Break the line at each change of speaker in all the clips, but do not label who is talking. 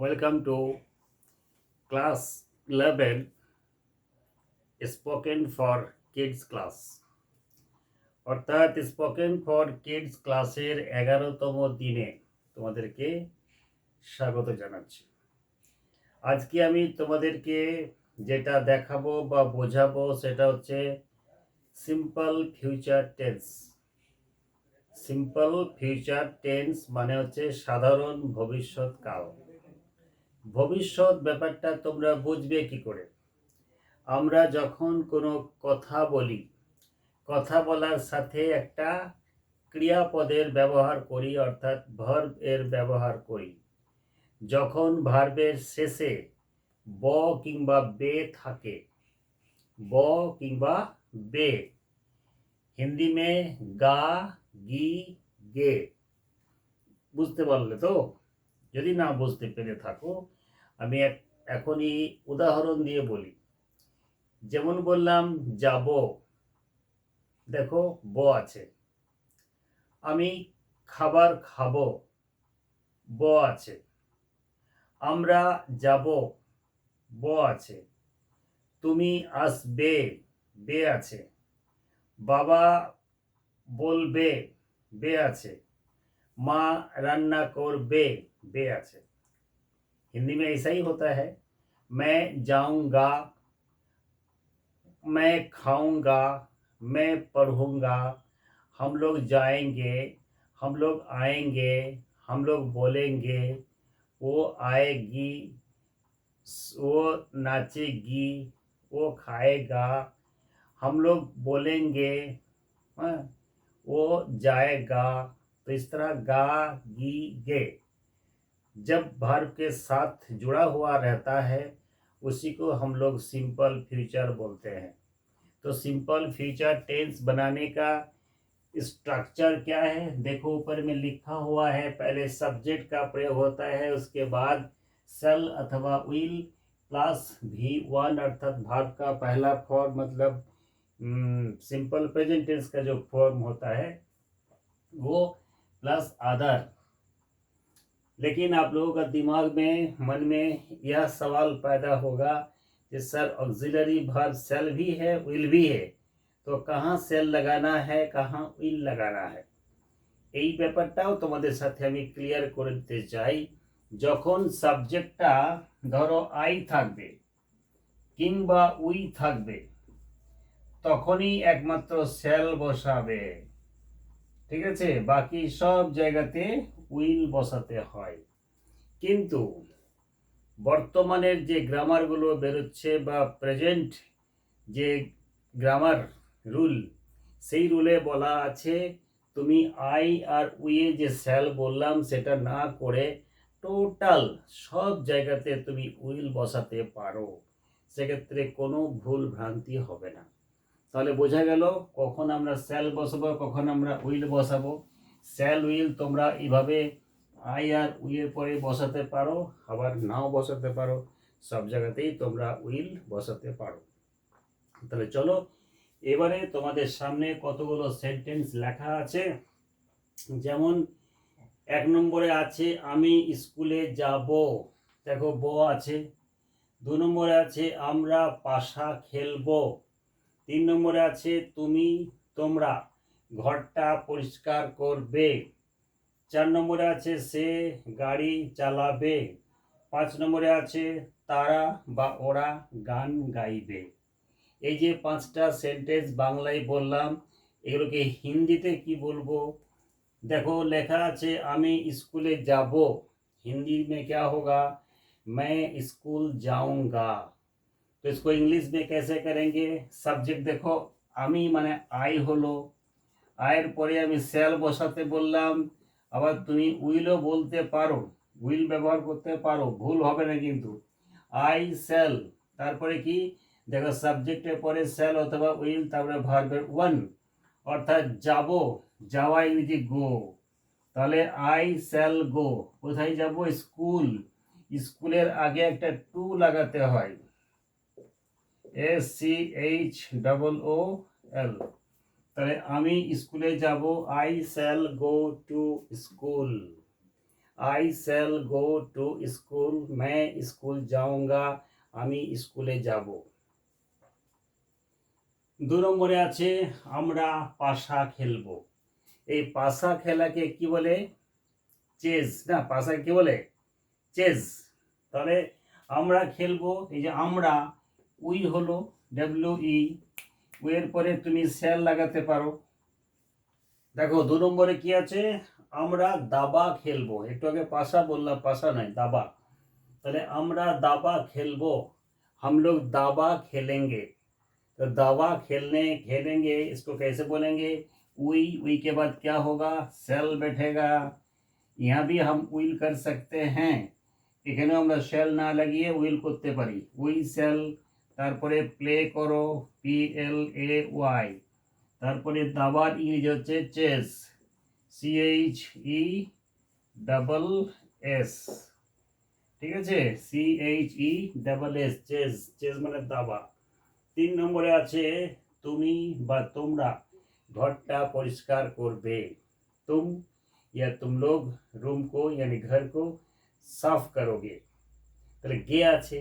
Welcome to class 11 spoken for kids class. অর্থাৎ spoken for kids ক্লাসের এগারোতম দিনে তোমাদেরকে স্বাগত জানাচ্ছি। আজকে আমি তোমাদেরকে যেটা দেখাবো বা বোঝাবো সেটা হচ্ছে simple future tense simple future tense মানে হচ্ছে সাধারণ ভবিষ্যৎকাল ভবিষ্যৎ ব্যাপারটা তোমরা বুঝবে কি করে? আমরা যখন কোনো কথা বলি, কথা বলার সাথে একটা ক্রিয়াপদের ব্যবহার করি, অর্থাৎ ভার্ব এর ব্যবহার করি। যখন ভার্বের শেষে ব কিংবা বে থাকে, ব কিংবা বে, হিন্দি মে গা গি গে। বুঝতে পারলে তো? যদি না বুঝতে পেরে থাকো আমি এক, এখনই উদাহরণ দিয়ে বলি। যেমন বললাম, যাব। দেখো, ব আছে। আমি খাবার খাব। ব আছে। আমরা যাব। ব আছে। তুমি আসবে। বে আছে। বাবা বলবে। বে আছে। মা রান্না করবে। বে আছে। हिंदी में ऐसा ही होता है मैं जाऊँगा मैं खाऊँगा मैं पढ़ूँगा हम लोग जाएँगे हम लोग आएँगे हम लोग बोलेंगे वो आएगी वो नाचेगी वो खाएगा हम लोग बोलेंगे हाँ, वो जाएगा तो इस तरह गा गी गे। जब भार्ब के साथ जुड़ा हुआ रहता है, उसी को हम लोग सिंपल फ्यूचर बोलते हैं। तो सिंपल फ्यूचर टेंस बनाने का स्ट्रक्चर क्या है? देखो, ऊपर में लिखा हुआ है, पहले सब्जेक्ट का प्रयोग होता है, उसके बाद सेल अथवा विल प्लस भी वन अर्थात भाग का पहला फॉर्म मतलब सिंपल प्रेजेंट टेंस का जो फॉर्म होता है, वो प्लस अदर लेकिन आप लोगों का दिमाग में मन में यह सवाल पैदा होगा कि सर ऑक्सिलरी भाग सेल भी है विल भी है তো কাহা সেল লাগানা হ্যাঁ কাহা উইল লাগানা হ্যাঁ এই ব্যাপারটাও তোমাদের সাথে আমি ক্লিয়ার করে দিতে চাই যখন সাবজেক্টটা ধরো আই থাকবে কিংবা উই থাকবে তখনই একমাত্র সেল বসাবে ঠিক আছে বাকি সব জায়গাতে উইল বসাতে হয়। কিন্তু বর্তমানের যে গ্রামারগুলো বেরোচ্ছে বা প্রেজেন্ট যে গ্রামার রুল, সেই রুলে বলা আছে, তুমি আই আর উইয়ে যে স্যাল বললাম, সেটা না করে টোটাল সব জায়গাতে তুমি উইল বসাতে পারো। সেক্ষেত্রে কোনো ভুল ভ্রান্তি হবে না। তাহলে বোঝা গেল কখন আমরা স্যাল বসাবো, কখন আমরা উইল বসাবো। স্যাল উইল, তোমরা এভাবে আই আর উইয়ের পরে বসাতে পারো, আবার নাও বসাতে পারো, সব জায়গাতেই তোমরা উইল বসাতে পারো। তাহলে চলো, এবারে তোমাদের সামনে কতগুলো সেন্টেন্স লেখা আছে। যেমন, এক নম্বরে আছে, আমি স্কুলে যাব। দেখো, ব আছে। দু নম্বরে আছে, আমরা পাশা খেলব। তিন নম্বরে আছে, তুমি, তোমরা। ঘরটা পরিষ্কার করবে চার নম্বরে আছে সে গাড়ি চালাবে পাঁচ নম্বরে আছে তারা বা ওরা গান গাইবে এই যে পাঁচটা সেন্টেন্স বাংলায় বললাম এগুলোকে হিন্দিতে কি বলবো देखो लेखा আছে আমি স্কুলে যাব हिंदी में क्या होगा मैं स्कूल जाऊंगा तो इसको इंग्लिश में कैसे करेंगे सब्जेक्ट देखो আমি মানে আই হলো আয়ের পরে আমি সেল বসাতে বললাম, আবার তুমি উইলও বলতে পারো, উইল ব্যবহার করতে পারো, ভুল হবে না কিন্তু। আই সেল, তারপরে কি? দেখো, সাবজেক্টের পরে সেল অথবা উইল, তারপরে ভার্বের ওয়ান, অর্থাৎ যাব যাওয়া ইংরেজি গো। তাহলে আই সেল গো, কোথায় যাব? স্কুল। স্কুলের আগে একটা টু লাগাতে হয়। S C H double O L. তাহলে আমি স্কুলে যাব I shall go to school I shall go to school May school যাওঙ্গা আমি স্কুলে যাব। দু নম্বরে আছে, আমরা পাশা খেলব। এই পাশা খেলাকে কি বলে? চেস না পাশা কি বলে? চেস তাহলে আমরা খেলব, এই যে আমরা, উই হলো ডাব্লিউ ই এর পরে তুমি সেল লাগাতে পারো দেখো দু নম্বরে কি আছে আমরা দাবা খেলবো একটু আগে পাশা বললাম পাশা নয় দাবা তাহলে আমরা दाबा खेलबो हम लोग दाबा खेलेंगे तो दाबा खेलने खेलेंगे इसको कैसे बोलेंगे उई उई के बाद क्या होगा सेल बैठेगा यहाँ भी हम उइल कर सकते हैं এখানে আমরা সেল না লাগিয়ে উইল করতে পারি উই সেল তারপরে প্লে করো পি এল এ ওয়াই তারপরে দাবার ইংরেজি হচ্ছে chess C H E double S ঠিক আছে C H E double S chess chess মানে দাবা তিন নম্বরে আছে তুমি বা তোমরা ঘরটা পরিষ্কার করবে तुम या तुम लोग रूम को यानी घर को সাফ করোগে তাহলে গে আছে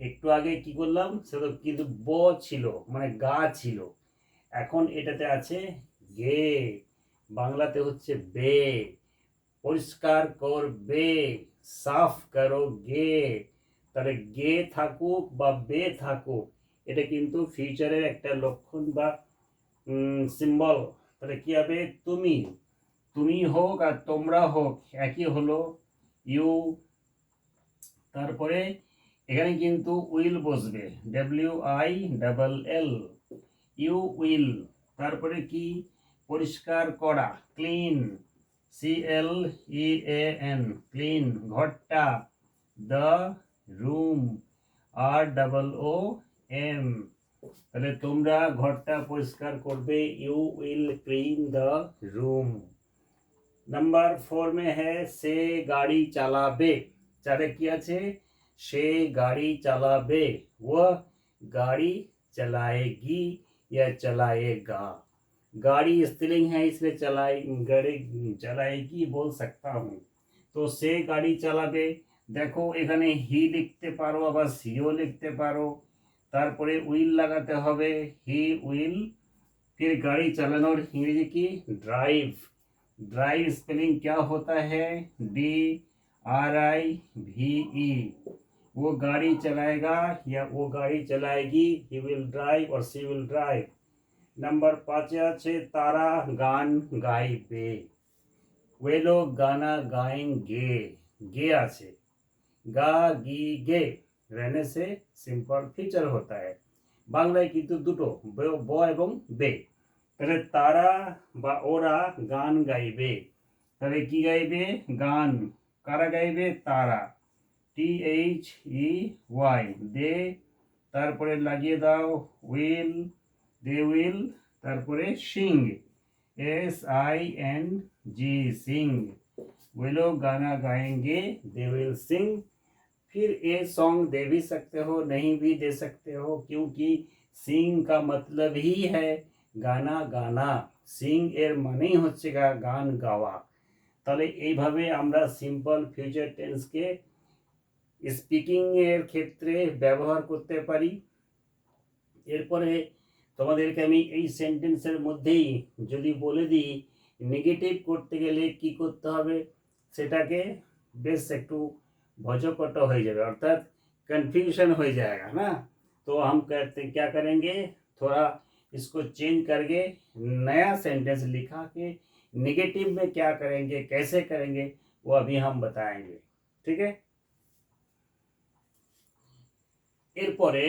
একটু আগে কি করলাম? সেটা কিন্তু ব ছিল মানে গা ছিল। এখন এটাতে আছে গে। বাংলাতে হচ্ছে বে। পরিষ্কার করবে সাফ করো গে। তাহলে গে থাকুক বা বে থাকুক, এটা কিন্তু ফিউচারের একটা লক্ষণ বা সিম্বল তাহলে কি হবে? তুমি তুমি হোক আর তোমরা হোক, একই হলো ইউ। তারপরে এখানে কিন্তু উইল বসবে W I double L you will তারপরে কি পরিষ্কার করা clean C L E A N clean ঘরটা the room R double O M তাহলে তোমরা ঘরটা পরিষ্কার করবে you will clean the room number four में है से गाड़ी চালাবে চারে কি আছে সে গাড়ি চালাবে वह गाड़ी चलाएगी या चलाएगा गाड़ी स्त्रीलिंग है इसलिए चलाई गाड़ी चलाएगी बोल सकता हूँ তো সে গাড়ি চালাবে দেখো এখানে হি লিখতে পারো আবার সিও লিখতে পারো তারপরে উইল লাগাতে হবে হি উইল फिर गाड़ी চালানোর ইংরেজি কি ড্রাইভ ड्राइव स्पेलिंग क्या होता है D R I V E वो गाड़ी चलाएगा या वो गाड़ी चलाएगी ही विल ड्राइव और सी विल ड्राइव नंबर पाँच আছে তারা গান গাইবে वे लोग गाना गाएंगे गे আছে গা গি গে रहने से सिंपल फीचर होता है বাংলায় কিন্তু দুটো ব- ব এবং বে তাহলে তারা বা ওরা গান গাইবে তাহলে কি গাইবে গান কারা গাইবে তারা টি এইচ ই ওয়াই দে তারপরে লাগিয়ে দাও উইল দে উইল তারপরে sing S I N G sing वे लोग गाना गाएंगे दे विल सिंग फिर ये सॉन्ग दे भी सकते हो नहीं भी दे सकते हो क्योंकि सिंग का मतलब ही है গানা গানা সিং এর মানেই হচ্ছে গা গান গাওয়া তাহলে এইভাবে আমরা সিম্পল ফিউচার টেন্সকে স্পিকিং এর ক্ষেত্রে ব্যবহার করতে পারি এরপরে তোমাদেরকে আমি এই সেন্টেন্সের মধ্যেই যদি বলে দিই নেগেটিভ করতে গেলে কি করতে হবে সেটাকে বেশ একটু भजकट हो जाएगा अर्थात कंफ्यूजन हो जाएगा ना तो हम कहते क्या करेंगे थोड़ा इसको चेंज करके नया सेंटेंस लिखा के नेगेटिव में क्या करेंगे कैसे करेंगे वो अभी हम बताएंगे ठीक है এরপরে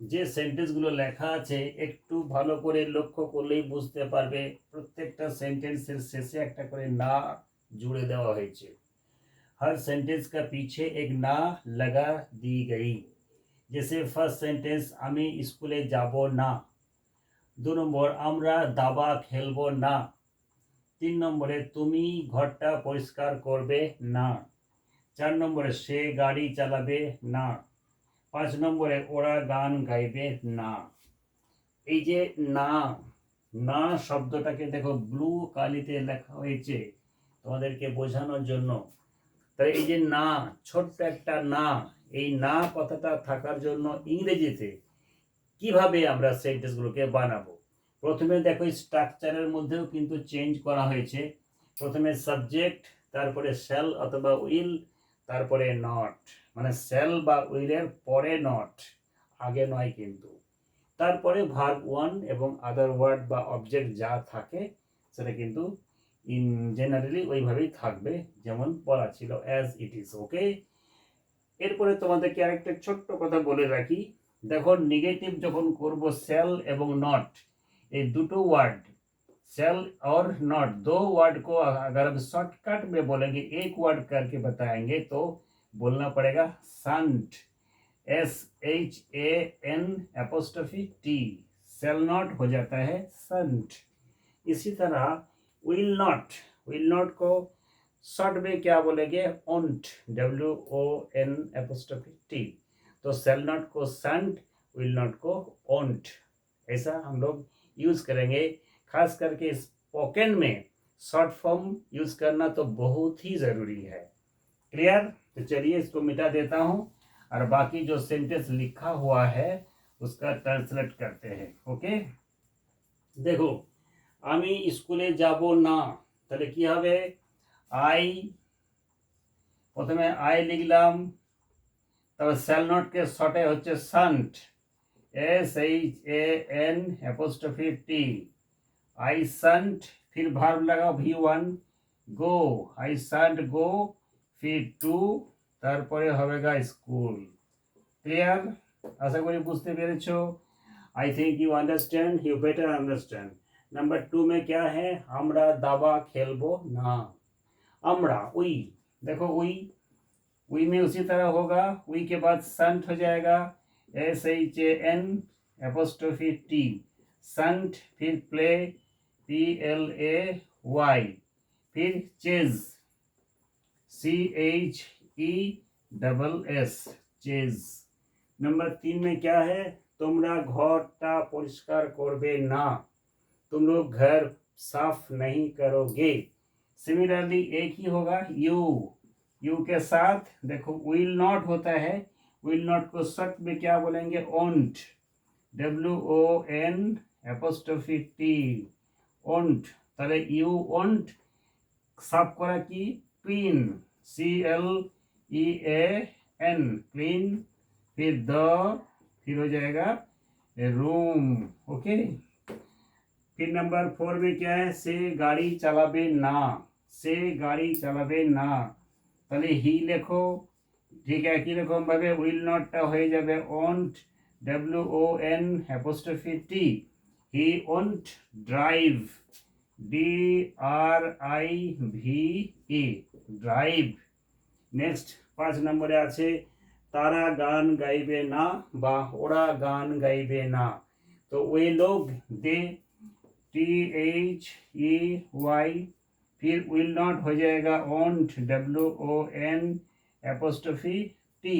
যে সেন্টেন্সগুলো লেখা আছে একটু ভালো করে লক্ষ্য করলেই বুঝতে পারবে প্রত্যেকটা সেন্টেন্সের শেষে একটা করে না জুড়ে দেওয়া হয়েছে हर सेंटेंस का पीछे एक ना लगा दी गई जैसे फर्स्ट सेंटेंस আমি স্কুলে যাব না দু নম্বর আমরা দাবা খেলবো না তিন নম্বরে তুমি ঘরটা পরিষ্কার করবে না চার নম্বরে সে গাড়ি চালাবে না পাঁচ নম্বরে ওরা গান গাইবে না। এই যে না না শব্দটাকে দেখো, ব্লু কালিতে লেখা হয়েছে তোমাদেরকে বোঝানোর জন্য। তাহলে এই যে না, ছোট্ট একটা না, এই না কথাটা থাকার জন্য ইংরেজিতে কীভাবে আমরা সেন্টেন্সগুলোকে বানাবো? প্রথমে দেখো স্ট্রাকচারের মধ্যেও কিন্তু চেঞ্জ করা হয়েছে। প্রথমে সাবজেক্ট, তারপরে শ্যাল অথবা উইল তারপরে নট মানে সেল বা উইলের পরে নট আগে নয় কিন্তু। তারপরে ভার্ব ওয়ান এবং আদার ওয়ার্ড বা অবজেক্ট যা থাকে, সেটা কিন্তু ইন জেনারেলি ওইভাবেই থাকবে, যেমন বলা ছিল অ্যাজ ইট ইজ ওকে এরপরে তোমাদেরকে আরেকটা ছোট্ট কথা বলে রাখি। দেখো নেগেটিভ যখন করব সেল এবং নট এই দুটো ওয়ার্ড सेल और नॉट दो वर्ड को अगर हम शॉर्टकट में बोलेंगे, एक वर्ड करके बताएँगे तो बोलना पड़ेगा shan't S H A N apostrophe T shall not हो जाता है संट इसी तरह विल नॉट विल नॉट को शॉर्ट में क्या बोलेंगे? Won't W O N apostrophe T तो सेल नॉट को संट विल नॉट को ओंट ऐसा हम लोग यूज़ करेंगे। खास करके स्पोकन में शॉर्ट फॉर्म यूज करना तो बहुत ही जरूरी है क्लियर तो चलिए इसको मिटा देता हूँ और बाकी जो सेंटेंस लिखा हुआ है उसका ट्रांसलेट करते हैं ओके দেখো আমি স্কুলে যাব না তাহলে কি হবে আই প্রথমে আই লিখলাম তারপর স্যাল নটকে শর্টে হচ্ছে shan't S H A N apostrophe T I shan't फिर भार्ब लगाओ we won't go I shan't go फिर टू তারপরে হবে গা স্কুল ক্লিয়ার আশা করি বুঝতে পেরেছো I think you understand you better understand number two में क्या है আমরা দাবা খেলবো না আমরা উই देखो उई उई में उसी तरह होगा उई के बाद संट हो जाएगा S H A N apostrophe T shan't फिर play P L A Y फिर chess C H E double S chess number तीन में क्या है তোমরা ঘরটা পরিষ্কার করবে না तुम लोग घर साफ नहीं करोगे सिमिलरली एक ही होगा यू यू के साथ देखो विल नॉट होता है विल नॉट को सख्त में क्या बोलेंगे won't W O N apostrophe T won't তাহলে ইউ ওন্ট সাফ করা কি clean C L E A N clean फिर द फिर हो जाएगा रूम ओके फिर नंबर फोर में क्या है से गाड़ी चलाबे ना से গাড়ি চালাবে না তাহলে হি লেখো ঠিক একই রকমভাবে উইল নটটা হয়ে যাবে won't W O N apostrophe T he won't drive D R I V E drive next পাঁচ নম্বরে আছে তারা গান গাইবে না বা ওরা গান গাইবে না তো ওই লোক they T H E Y फिर विल नॉट हो जाएगा won't W O N apostrophe T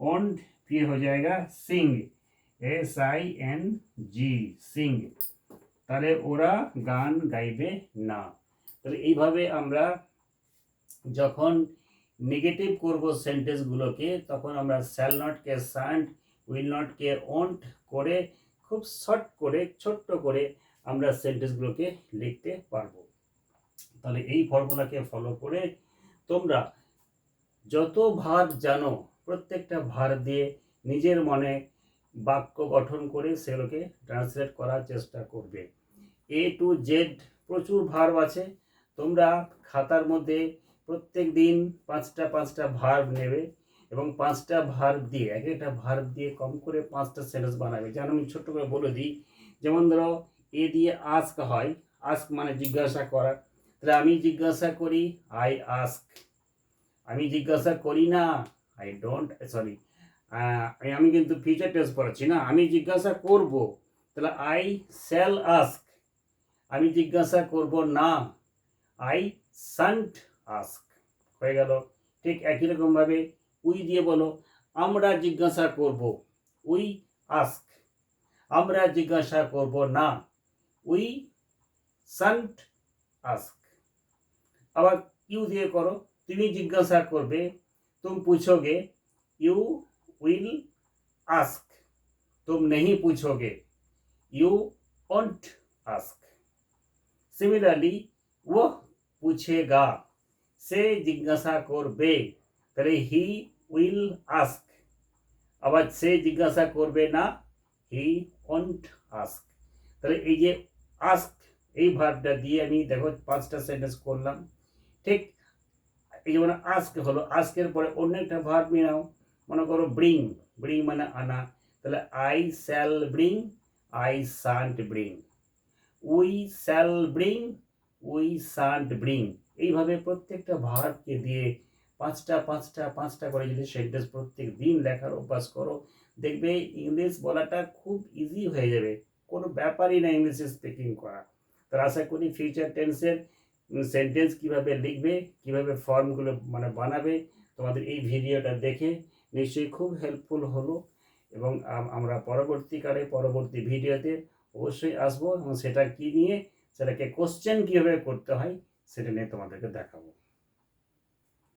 won't फिर हो जाएगा सिंग S I N G sing তাহলে ওরা গান গাইবে না। তাহলে এইভাবে আমরা যখন নেগেটিভ করব সেন্টেন্সগুলোকে তখন আমরা স্যাল নটকে স্যান্ড উইল নটকে অন্ট করে খুব শর্ট করে, ছোট্ট করে আমরা সেন্টেন্সগুলোকে লিখতে পারব। তাহলে এই ফর্মুলাকে ফলো করে তোমরা যত ভার জানো, প্রত্যেকটা ভার দিয়ে নিজের মনে বাক্য গঠন করে সেগুলোকে ট্রান্সলেট করার চেষ্টা করবে। এ টু জেড প্রচুর ভার্ব আছে। তোমরা খাতার মধ্যে প্রত্যেক দিন পাঁচটা পাঁচটা ভার্ব নেবে এবং পাঁচটা ভার্ব দিয়ে, এক একটা ভার্ব দিয়ে কম করে পাঁচটা সেন্টেন্স বানাবে। যেন আমি ছোট্ট করে বলে দিই, যেমন ধরো এ দিয়ে আস্ক হয় আস্ক মানে জিজ্ঞাসা করা। তাহলে আমি জিজ্ঞাসা করি আই আস্ক আমি জিজ্ঞাসা করি না আই ডোন্ট সরি আমি কিন্তু ফিউচার টেস্ট পড়াচ্ছি, না? আমি জিজ্ঞাসা করব, তাহলে আই স্যাল আস্ক আমি জিজ্ঞাসা করব না আই সান্ট আস্ক হয়ে গেল। ঠিক একই রকমভাবে উই দিয়ে বলো, আমরা জিজ্ঞাসা করব, উই আস্ক আমরা জিজ্ঞাসা করব না উই সান্ট আস্ক আবার ইউ দিয়ে করো, তুমি জিজ্ঞাসা করবে, তুমি পুছোগে, ইউ विल आस्क तुम नहीं पूछोगे यू वॉन्ट आस्क সিমিলারলি ও পুছেগা সে জিজ্ঞাসা করবে তাহলে হি উইল আস্ক আবার সে জিজ্ঞাসা করবে না হি ওন্ট আস্ক তাহলে এই যে আস্ক এই ভার্বটা দিয়ে আমি দেখো পাঁচটা সেন্টেন্স করলাম ঠিক এই যেমন আস্ক হলো আস্কের পরে অন্য একটা ভার্ব নিয়ে নাও মনে করো ব্রিং ব্রিং মানে আনা। তাহলে I shall bring I shan't bring we shall bring we shan't bring এইভাবে প্রত্যেকটা ভার্বকে দিয়ে পাঁচটা পাঁচটা পাঁচটা করে যদি সেন্টেন্স প্রত্যেক দিন লেখার অভ্যাস করো, দেখবে ইংলিশ বলাটা খুব ইজি হয়ে যাবে। কোনো ব্যাপারই না ইংলিশে স্পিকিং করা। তার আশা করি ফিউচার টেন্সের সেন্টেন্স কীভাবে লিখবে, কীভাবে ফর্মগুলো মানে বানাবে, তোমাদের এই ভিডিওটা দেখে নিশ্চয়ই খুব হেল্পফুল হলো এবং আমরা পরবর্তীকালে পরবর্তী ভিডিওতে অবশ্যই আসব এবং সেটা কি নিয়ে, সেটাকে কোশ্চেন কীভাবে করতে হয়, সেটা নিয়ে তোমাদেরকে দেখাবো।